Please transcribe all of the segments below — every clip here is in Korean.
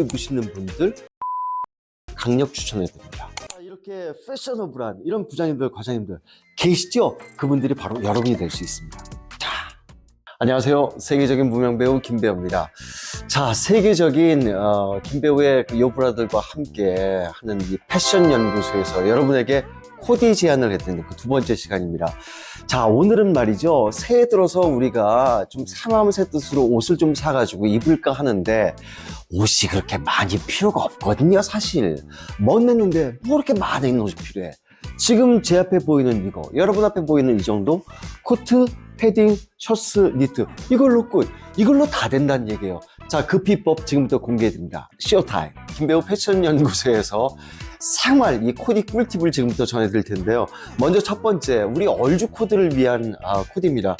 입으시는 분들 강력 추천해드립니다. 자, 이렇게 패셔너블한 이런 부장님들, 과장님들 계시죠? 그분들이 바로 여러분이 될 수 있습니다. 자, 안녕하세요. 세계적인 무명 배우 김배우입니다. 자, 세계적인 어, 김배우의 그 요브라들과 함께 하는 이 패션 연구소에서 여러분에게 코디 제안을 해드리는 그두 번째 시간입니다. 자, 오늘은 말이죠. 새해 들어서 우리가 좀 사마음 새 뜻으로 옷을 좀 사가지고 입을까 하는데 옷이 그렇게 많이 필요가 없거든요, 사실. 멋냈는데 뭐 이렇게 많은 옷이 필요해. 지금 제 앞에 보이는 이거, 여러분 앞에 보이는 이 정도 코트, 패딩, 셔츠, 니트 이걸로 끝. 이걸로 다 된다는 얘기예요. 자, 그 비법 지금부터 공개해드립니다. 쇼타임. 김배우 패션 연구소에서 생활 이 코디 꿀팁을 지금부터 전해드릴 텐데요. 먼저 첫 번째, 우리 얼주 코드를 위한 아, 코디입니다.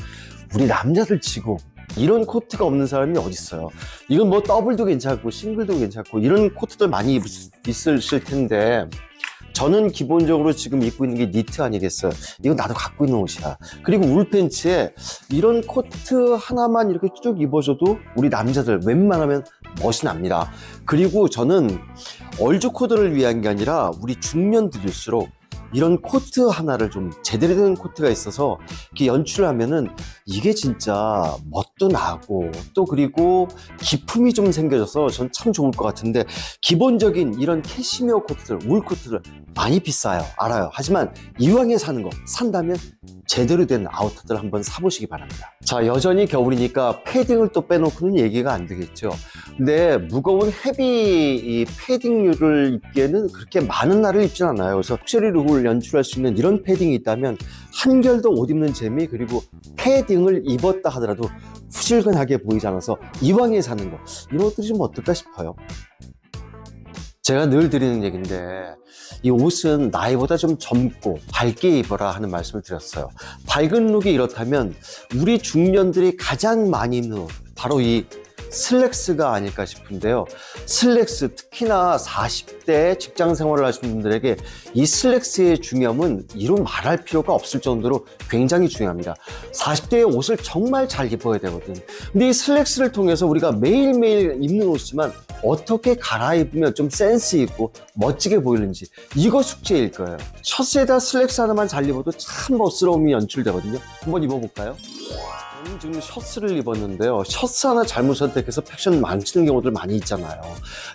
우리 남자들 치고 이런 코트가 없는 사람이 어디 있어요? 이건 뭐 더블도 괜찮고 싱글도 괜찮고 이런 코트들 많이 입, 있으실 텐데 저는 기본적으로 지금 입고 있는 게 니트 아니겠어요? 이거 나도 갖고 있는 옷이야. 그리고 울 팬츠에 이런 코트 하나만 이렇게 쭉 입어줘도 우리 남자들 웬만하면 멋이 납니다. 그리고 저는 얼주 코드를 위한 게 아니라 우리 중년들일수록 이런 코트 하나를 좀 제대로 된 코트가 있어서 이렇게 연출을 하면은 이게 진짜 멋도 나고 또 그리고 기품이 좀 생겨져서 전 참 좋을 것 같은데 기본적인 이런 캐시미어 코트들, 울 코트들 많이 비싸요. 알아요. 하지만 이왕에 사는 거 산다면 제대로 된 아우터들 한번 사보시기 바랍니다. 자, 여전히 겨울이니까 패딩을 또 빼놓고는 얘기가 안 되겠죠. 근데 무거운 헤비 이 패딩류를 입기에는 그렇게 많은 날을 입진 않아요. 그래서 럭셔리 룩을 연출할 수 있는 이런 패딩이 있다면 한결더 옷 입는 재미 그리고 패딩을 입었다 하더라도 후질근하게 보이지 않아서 이왕에 사는 거 이런 것들이 좀 어떨까 싶어요. 제가 늘 드리는 얘기인데 이 옷은 나이보다 좀 젊고 밝게 입어라 하는 말씀을 드렸어요. 밝은 룩이 이렇다면 우리 중년들이 가장 많이 입는 옷 바로 이 슬랙스가 아닐까 싶은데요. 슬랙스 특히나 40대 직장 생활을 하시는 분들에게 이 슬랙스의 중요함은 이루 말할 필요가 없을 정도로 굉장히 중요합니다. 40대의 옷을 정말 잘 입어야 되거든. 근데 이 슬랙스를 통해서 우리가 매일매일 입는 옷이지만 어떻게 갈아입으면 좀 센스 있고 멋지게 보이는지 이거 숙제일 거예요. 셔츠에다 슬랙스 하나만 잘 입어도 참 멋스러움이 연출되거든요. 한번 입어볼까요? 저는 지금 셔츠를 입었는데요. 셔츠 하나 잘못 선택해서 패션 망치는 경우들 많이 있잖아요.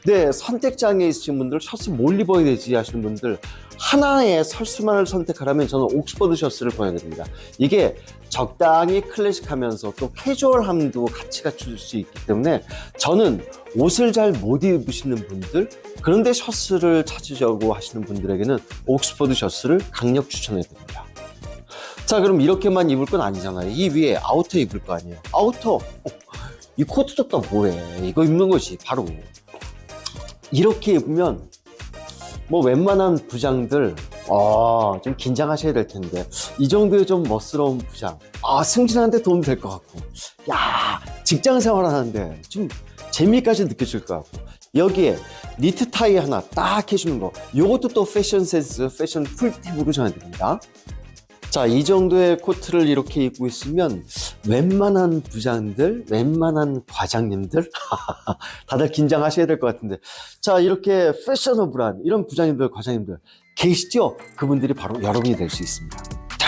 근데 선택장애 있으신 분들 셔츠 뭘 입어야 되지 하시는 분들 하나의 셔츠만을 선택하라면 저는 옥스퍼드 셔츠를 보여드립니다. 이게 적당히 클래식하면서 또 캐주얼함도 같이 갖출 수 있기 때문에 저는 옷을 잘 못 입으시는 분들 그런데 셔츠를 찾으려고 하시는 분들에게는 옥스퍼드 셔츠를 강력 추천해 드립니다. 자 그럼 이렇게만 입을 건 아니잖아요. 이 위에 아우터 입을 거 아니에요. 아우터. 어, 이 코트도 또 뭐해? 이거 입는 것이 바로. 이렇게 입으면 뭐 웬만한 부장들 아, 좀 긴장하셔야 될 텐데. 이 정도의 좀 멋스러운 부장. 아 승진하는데 도움 될 것 같고. 야 직장 생활하는데 좀 재미까지 느껴질 것 같고. 여기에 니트 타이 하나 딱 해주는 거. 이것도 또 패션 센스 패션 꿀팁으로 전해드립니다 자, 이 정도의 코트를 이렇게 입고 있으면 웬만한 부장들, 웬만한 과장님들, 다들 긴장하셔야 될 것 같은데. 자, 이렇게 패셔너블한 이런 부장님들, 과장님들 계시죠? 그분들이 바로 여러분이 될 수 있습니다. 자,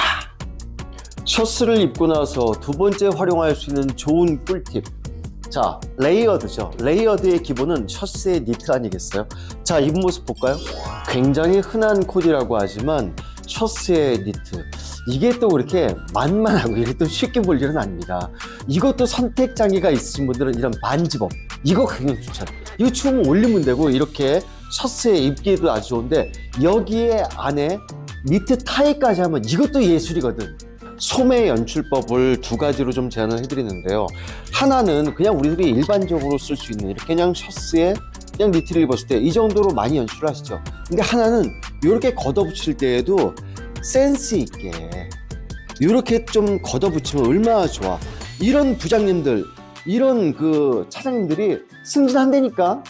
셔츠를 입고 나서 두 번째 활용할 수 있는 좋은 꿀팁. 자, 레이어드죠. 레이어드의 기본은 셔츠의 니트 아니겠어요? 자, 입은 모습 볼까요? 굉장히 흔한 코디라고 하지만 셔츠의 니트. 이게 또 그렇게 만만하고 이게 또 쉽게 볼 일은 아닙니다. 이것도 선택 장애가 있으신 분들은 이런 반지법 이거 굉장히 추천. 이거 춤 올리면 되고 이렇게 셔츠에 입기도 아주 좋은데 여기에 안에 니트 타이까지 하면 이것도 예술이거든. 소매 연출법을 두 가지로 좀 제안을 해드리는데요. 하나는 그냥 우리들이 일반적으로 쓸 수 있는 이렇게 그냥 셔츠에 그냥 니트를 입었을 때 이 정도로 많이 연출을 하시죠. 근데 하나는 이렇게 걷어붙일 때에도 센스 있게 이렇게 좀 걷어붙이면 얼마나 좋아. 이런 부장님들, 이런 그 차장님들이 승진한다니까.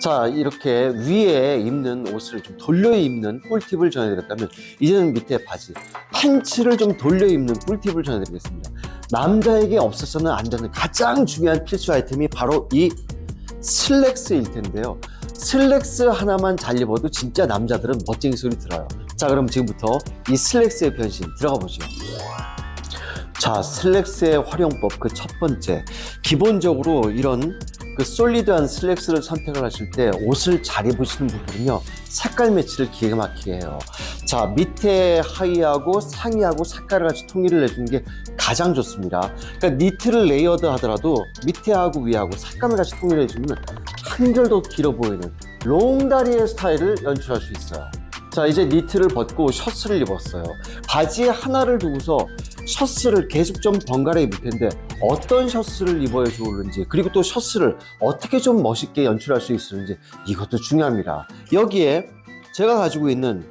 자, 이렇게 위에 입는 옷을 좀 돌려 입는 꿀팁을 전해드렸다면, 이제는 밑에 바지, 팬츠를 좀 돌려 입는 꿀팁을 전해드리겠습니다. 남자에게 없어서는 안 되는 가장 중요한 필수 아이템이 바로 이 슬랙스일 텐데요. 슬랙스 하나만 잘 입어도 진짜 남자들은 멋쟁이 소리 들어요. 자, 그럼 지금부터 이 슬랙스의 변신 들어가 보죠. 자, 슬랙스의 활용법 그 첫 번째. 기본적으로 이런 그 솔리드한 슬랙스를 선택을 하실 때 옷을 잘 입으시는 분들은요, 색깔 매치를 기가 막히게 해요. 자, 밑에 하의하고 상의하고 색깔을 같이 통일을 해주는 게 가장 좋습니다. 그러니까 니트를 레이어드 하더라도 밑에하고 위하고 색감을 같이 통일해 주면 한결 더 길어 보이는 롱다리의 스타일을 연출할 수 있어요. 자, 이제 니트를 벗고 셔츠를 입었어요. 바지에 하나를 두고서 셔츠를 계속 좀 번갈아 입을 텐데 어떤 셔츠를 입어야 좋을는지 그리고 또 셔츠를 어떻게 좀 멋있게 연출할 수 있을지 이것도 중요합니다. 여기에 제가 가지고 있는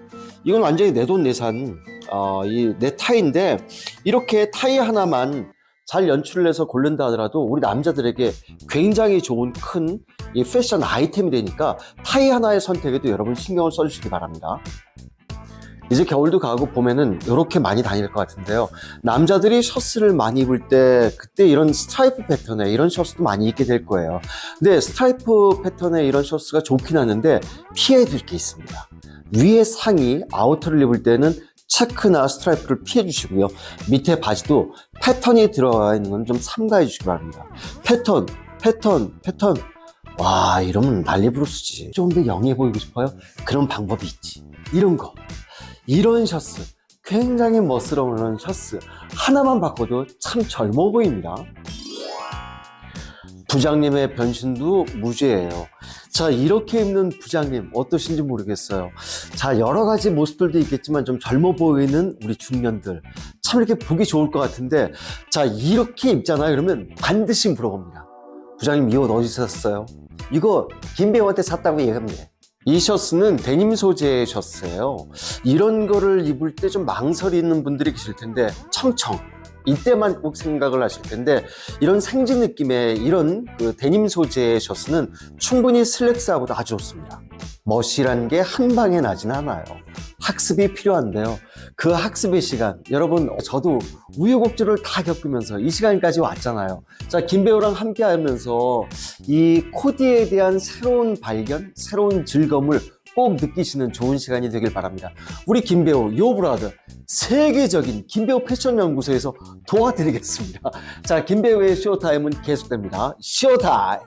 이건 완전히 내돈 내산 어, 이내 타이인데 이렇게 타이 하나만 잘 연출을 해서 고른다 하더라도 우리 남자들에게 굉장히 좋은 큰 이 패션 아이템이 되니까 타이 하나의 선택에도 여러분 신경을 써주시기 바랍니다. 이제 겨울도 가고 봄에는 이렇게 많이 다닐 것 같은데요. 남자들이 셔츠를 많이 입을 때 그때 이런 스트라이프 패턴의 이런 셔츠도 많이 입게 될 거예요. 근데 스트라이프 패턴의 이런 셔츠가 좋긴 하는데 피해야 될 게 있습니다. 위에 상의 아우터를 입을 때는 체크나 스트라이프를 피해 주시고요. 밑에 바지도 패턴이 들어가 있는 건 좀 삼가해 주시기 바랍니다. 패턴, 패턴, 패턴. 와, 이러면 난리부르스지. 좀 더 영해 보이고 싶어요? 그런 방법이 있지. 이런 거. 이런 셔츠. 굉장히 멋스러운 셔츠. 하나만 바꿔도 참 젊어 보입니다. 부장님의 변신도 무죄예요. 자, 이렇게 입는 부장님 어떠신지 모르겠어요. 자, 여러 가지 모습들도 있겠지만 좀 젊어 보이는 우리 중년들. 참 이렇게 보기 좋을 것 같은데, 자, 이렇게 입잖아요. 그러면 반드시 물어봅니다. 부장님, 이 옷 어디서 샀어요? 이거 김배우한테 샀다고 얘기합니다. 이 셔츠는 데님 소재의 셔츠예요. 이런 거를 입을 때 좀 망설이 있는 분들이 계실 텐데, 청청. 이때만 꼭 생각을 하실 텐데 이런 생지 느낌의 이런 그 데님 소재의 셔츠는 충분히 슬랙스하고도 아주 좋습니다. 멋이란 게 한 방에 나진 않아요. 학습이 필요한데요. 그 학습의 시간, 여러분, 저도 우여곡절을 다 겪으면서 이 시간까지 왔잖아요. 자, 김배우랑 함께 하면서 이 코디에 대한 새로운 발견, 새로운 즐거움을 꼭 느끼시는 좋은 시간이 되길 바랍니다. 우리 김배우 요브라드 세계적인 김배우 패션 연구소에서 도와드리겠습니다. 자, 김배우의 쇼타임은 계속됩니다. 쇼타임!